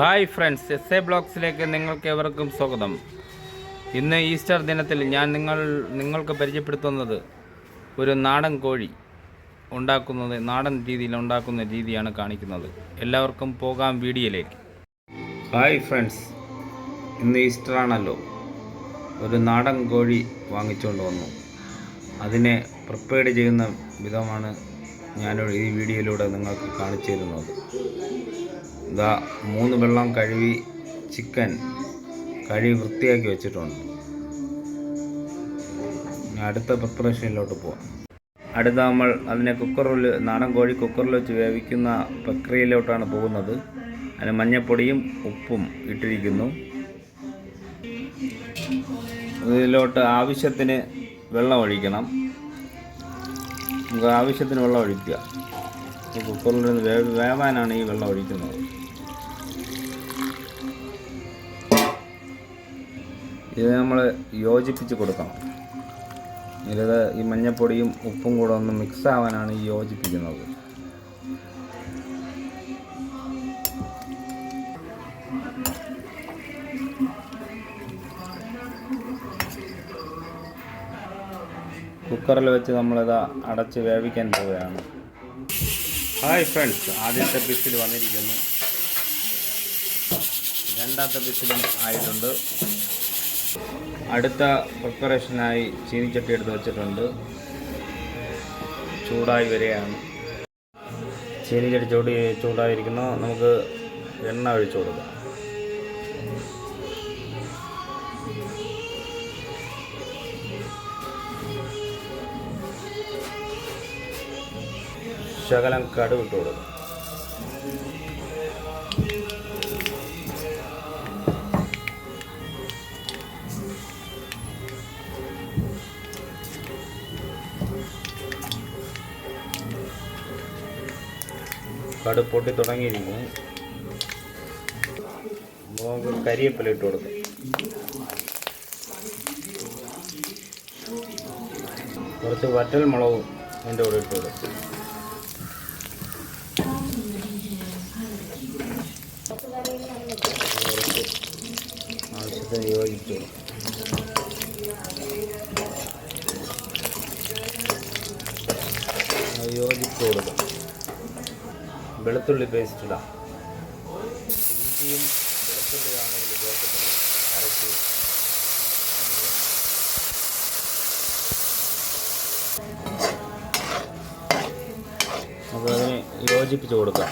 Hi friends S A ബ്ലോഗ്സിലേക്ക് നിങ്ങൾക്ക് എവർക്കും സ്വാഗതം. ഇന്ന് ഈസ്റ്റർ ദിനത്തിൽ ഞാൻ നിങ്ങൾ നിങ്ങൾക്ക് പരിചയപ്പെടുത്തുന്നത് ഒരു നാടൻ കോഴി ഉണ്ടാക്കുന്നത് നാടൻ രീതിയിൽ ഉണ്ടാക്കുന്ന രീതിയാണ് കാണിക്കുന്നത്. എല്ലാവർക്കും പോകാം വീഡിയോയിലേക്ക്. ഹായ് ഫ്രണ്ട്സ് ഇന്ന് ഈസ്റ്റർ ആണല്ലോ. ഒരു നാടൻ കോഴി വാങ്ങിച്ചുകൊണ്ട് വന്നു. അതിനെ പ്രിപ്പയർഡ് ചെയ്യുന്ന വിധമാണ് ഞാൻ ഈ വീഡിയോയിലൂടെ നിങ്ങൾക്ക് കാണിച്ചു തരുന്നത്. ഇതാ മൂന്ന് വെള്ളം കഴുകി ചിക്കൻ കഴുകി വൃത്തിയാക്കി വെച്ചിട്ടുണ്ട്. അടുത്ത പ്രിപ്പറേഷനിലോട്ട് പോവാം. അടുത്ത നമ്മൾ അതിനെ കുക്കറിൽ നാടൻ കോഴി കുക്കറിൽ വെച്ച് വേവിക്കുന്ന പ്രക്രിയയിലോട്ടാണ് പോകുന്നത്. അതിന് മഞ്ഞപ്പൊടിയും ഉപ്പും ഇട്ടിരിക്കുന്നു. ഇതിലോട്ട് ആവശ്യത്തിന് വെള്ളം ഒഴിക്കണം. നമുക്ക് ആവശ്യത്തിന് വെള്ളം ഒഴിക്കുക. കുക്കറിൽ നിന്ന് വേവാനാണ് ഈ വെള്ളം ഒഴിക്കുന്നത്. ഇത് നമ്മൾ യോജിപ്പിച്ച് കൊടുക്കണം. ഇത് ഈ മഞ്ഞപ്പൊടിയും ഉപ്പും കൂടെ ഒന്ന് മിക്സ് ആവാനാണ് ഈ യോജിപ്പിക്കുന്നത്. കുക്കറിൽ വെച്ച് നമ്മളിത് അടച്ച് വേവിക്കാൻ പോവുകയാണ്. ഹായ് ഫ്രണ്ട്സ് ആദ്യത്തെ പിസിൽ വന്നിരിക്കുന്നു. രണ്ടാമത്തെ പിസിലും ആയിട്ടുണ്ട്. അടുത്ത പ്രിപ്പറേഷനായി ചീനിച്ചട്ടി എടുത്ത് വെച്ചിട്ടുണ്ട്. ചൂടായി വരികയാണ്. ചീനിച്ചട്ടി ചൂടി ചൂടായിരിക്കുന്നു. നമുക്ക് എണ്ണ ഒഴിച്ചു കൊടുക്കാം. ശകലം കടുവിട്ട് കൊടുക്കും. കടു പൊട്ടി തുടങ്ങിയിരിക്കുന്നു. നമുക്ക് കരിയേപ്പില ഇട്ട് കൊടുക്കും. കുറച്ച് വറ്റൽ മുളകും അതിന്റെ കൂടെ ഇട്ട് കൊടുക്കും. കുറച്ച് ആവശ്യത്തിന് യോജിച്ചു. അത് യോജിച്ച് കൊടുക്കും. വെളുത്തുള്ളി പേസ്റ്റ് ഇടാം. നമുക്ക് അതിനെ യോജിപ്പിച്ച് കൊടുക്കാം.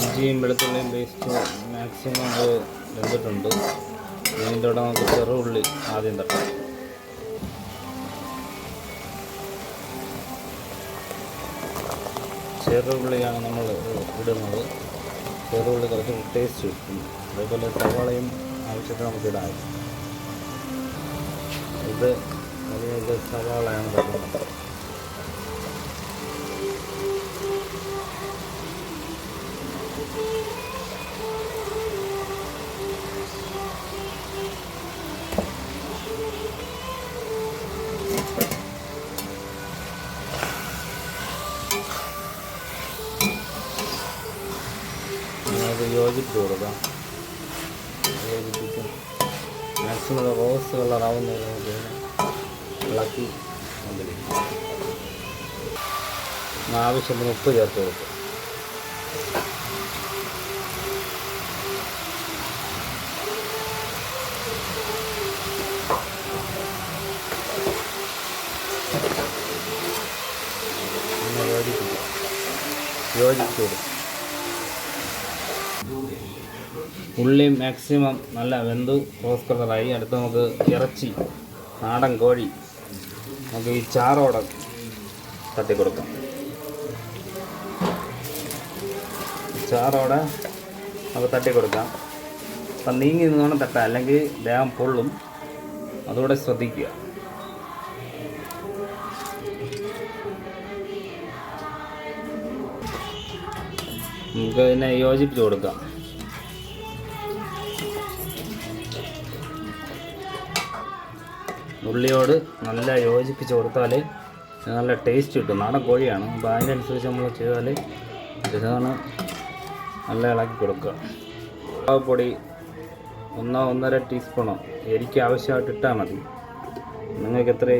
ഇഞ്ചിയും വെളുത്തുള്ളിയും പേസ്റ്റ് മാക്സിമം അത് വെന്തിട്ടുണ്ട് ഇതിന്റെ കൂടെ നമുക്ക് ചെറുള്ളി ആദ്യം തട്ടാം. ചെറുള്ളിയാണ് നമ്മൾ ഇടുന്നത്. ചെറുള്ളി കുറച്ച് ടേസ്റ്റ് കിട്ടും. അതേപോലെ സവാളയും ആവശ്യത്തിന് നമുക്ക് ഇടാം. ഇത് അതിനകത്ത് സവാളയാണ് തട്ടുന്നത് അത് യോജിപ്പിച്ച് കൊടുക്കാം യോജിപ്പിച്ച് മാക്സിമം റോസ് കളറാവുന്നത് നമുക്ക് ഇളക്കി കൊണ്ടിരിക്കും ആവശ്യത്തിന് ഉപ്പ് ചേർത്ത് കൊടുക്കും പിന്നെ യോജിപ്പിക്കും യോജിപ്പിച്ച് കൊടുക്കും ഉള്ളി മാക്സിമം നല്ല വെന്തു റോസ് കളറായി അടുത്ത് നമുക്ക് ഇറച്ചി നാടൻ കോഴി. നമുക്ക് ഈ ചാറോടെ തട്ടി കൊടുക്കാം ചാറോടെ നമുക്ക് തട്ടി കൊടുക്കാം അപ്പം നീങ്ങി നിന്നോണം തട്ടാം. അല്ലെങ്കിൽ ദേഹം പൊള്ളും. അതുകൂടെ ശ്രദ്ധിക്കുക. നമുക്ക് ഇതിനെ യോജിപ്പിച്ച് കൊടുക്കാം. ഉള്ളിയോട് നല്ല യോജിപ്പിച്ച് കൊടുത്താൽ നല്ല ടേസ്റ്റ് കിട്ടും. നാടൻ കോഴിയാണ്. അപ്പോൾ അതിനനുസരിച്ച് നമ്മൾ ചെയ്താൽ ഇതാണ് നല്ല ഇളക്കി കൊടുക്കുക. പൊടി ഒന്നോ ഒന്നര ടീസ്പൂണോ എരിക്ക് ആവശ്യമായിട്ട് ഇട്ടാൽ മതി. നിങ്ങൾക്ക് എത്ര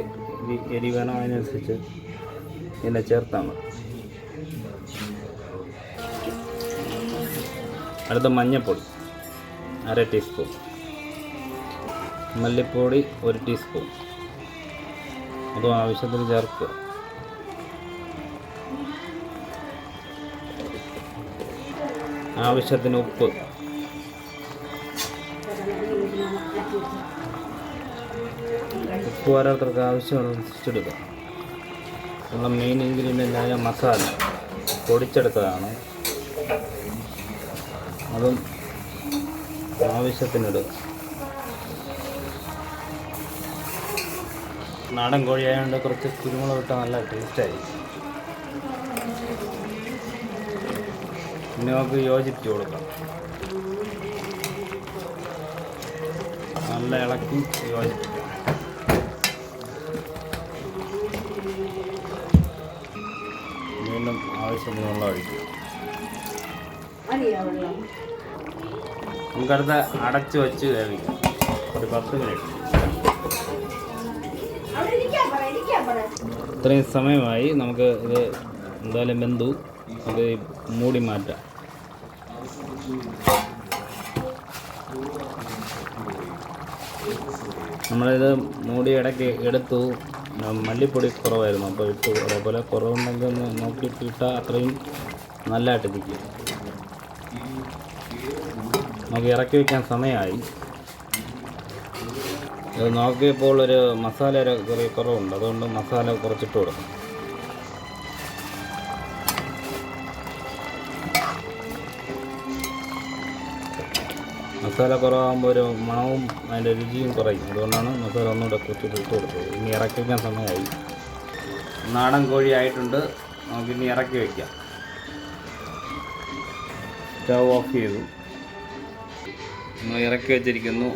എരി എരി വേണോ അതിനനുസരിച്ച് ഇതിനെ ചേർത്താൽ മതി. അടുത്ത മഞ്ഞൾപ്പൊടി അര ടീസ്പൂൺ മല്ലിപ്പൊടി ഒരു ടീസ്പൂൺ അതും ആവശ്യത്തിന് ചേർക്കുക. ആവശ്യത്തിന് ഉപ്പ്. ഉപ്പ് ഓരോരുത്തർക്ക് ആവശ്യമുള്ളതനുസരിച്ചെടുക്കുക നമ്മുടെ മെയിൻ ഇൻഗ്രീഡിയന്റ് ആയ മസാല പൊടിച്ചെടുത്തതാണ്. അതും ആവശ്യത്തിനിടുക നാടൻ കോഴി ആയതുകൊണ്ട് കുറച്ച് കുരുമുളക് ഇട്ടാൽ നല്ല ടേസ്റ്റായി പിന്നെ നമുക്ക് യോജിപ്പിച്ച് കൊടുക്കാം. നല്ല ഇളക്കി യോജിപ്പിക്കാം. വീണ്ടും ആവശ്യത്തിനുള്ള ഒഴിക്കും. നമുക്കടുത്ത് അടച്ചു വെച്ച് വേവിക്കാം. ഒരു പത്ത് മിനിറ്റ്. ഇത്രയും സമയമായി നമുക്ക് ഇത് എന്തായാലും ബന്ധു ഈ മൂടി മാറ്റാം. നമ്മളിത് മൂടി ഇടയ്ക്ക് എടുത്തു. മല്ലിപ്പൊടി കുറവായിരുന്നു. അപ്പോൾ ഇട്ടു അതേപോലെ കുറവുണ്ടെങ്കിൽ ഒന്ന് നോക്കിയിട്ട് ഇട്ടാൽ അത്രയും നല്ലതായിട്ട് ഇരിക്കും നമുക്ക് ഇറക്കി വയ്ക്കാൻ സമയമായി. ഇത് നോക്കിയപ്പോൾ ഒരു മസാല ചെറിയ കുറവുണ്ട്. അതുകൊണ്ട് മസാല കുറച്ചിട്ട് കൊടുക്കും. മസാല കുറവാകുമ്പോൾ ഒരു മണവും അതിന്റെ രുചിയും കുറയും. അതുകൊണ്ടാണ് മസാല ഒന്നുകൂടെ കുറച്ചിട്ട് ഇട്ട് കൊടുത്തത്. ഇനി ഇറക്കി വയ്ക്കാൻ സമയമായി. നാടൻ കോഴി ആയിട്ടുണ്ട്. നമുക്ക് ഇനി ഇറക്കി വയ്ക്കാം സ്റ്റവ് ഓഫ് ചെയ്തു. നമ്മൾ ഇറക്കി വെച്ചിരിക്കുന്നു.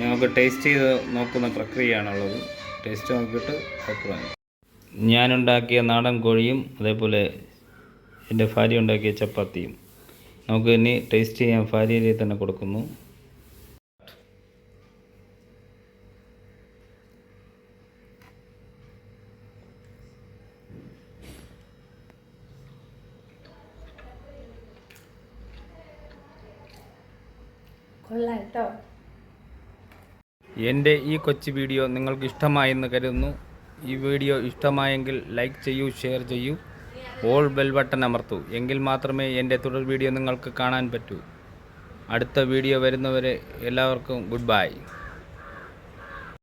നമുക്ക് ടേസ്റ്റ് ചെയ്ത് നോക്കുന്ന പ്രക്രിയയാണുള്ളത്. ടേസ്റ്റ് നോക്കിയിട്ട് അഭിപ്രായം ഞാനുണ്ടാക്കിയ നാടൻ കോഴിയും അതേപോലെ എന്റെ ഭാര്യ ഉണ്ടാക്കിയ ചപ്പാത്തിയും. നമുക്ക് ഇനി ടേസ്റ്റ് ചെയ്യാൻ ഭാര്യയിൽ തന്നെ കൊടുക്കുന്നു. കൊള്ളാം കേട്ടോ. എന്റെ ഈ കൊച്ചു വീഡിയോ നിങ്ങൾക്ക് ഇഷ്ടമായെന്ന് കരുതുന്നു. ഈ വീഡിയോ ഇഷ്ടമായെങ്കിൽ ലൈക്ക് ചെയ്യൂ ഷെയർ ചെയ്യൂ ഓൾ ബെൽ ബട്ടൺ അമർത്തൂ. എങ്കിൽ മാത്രമേ എന്റെ തുടർ വീഡിയോ നിങ്ങൾക്ക് കാണാൻ പറ്റൂ. അടുത്ത വീഡിയോ വരുന്നവരെ എല്ലാവർക്കും ഗുഡ് ബൈ.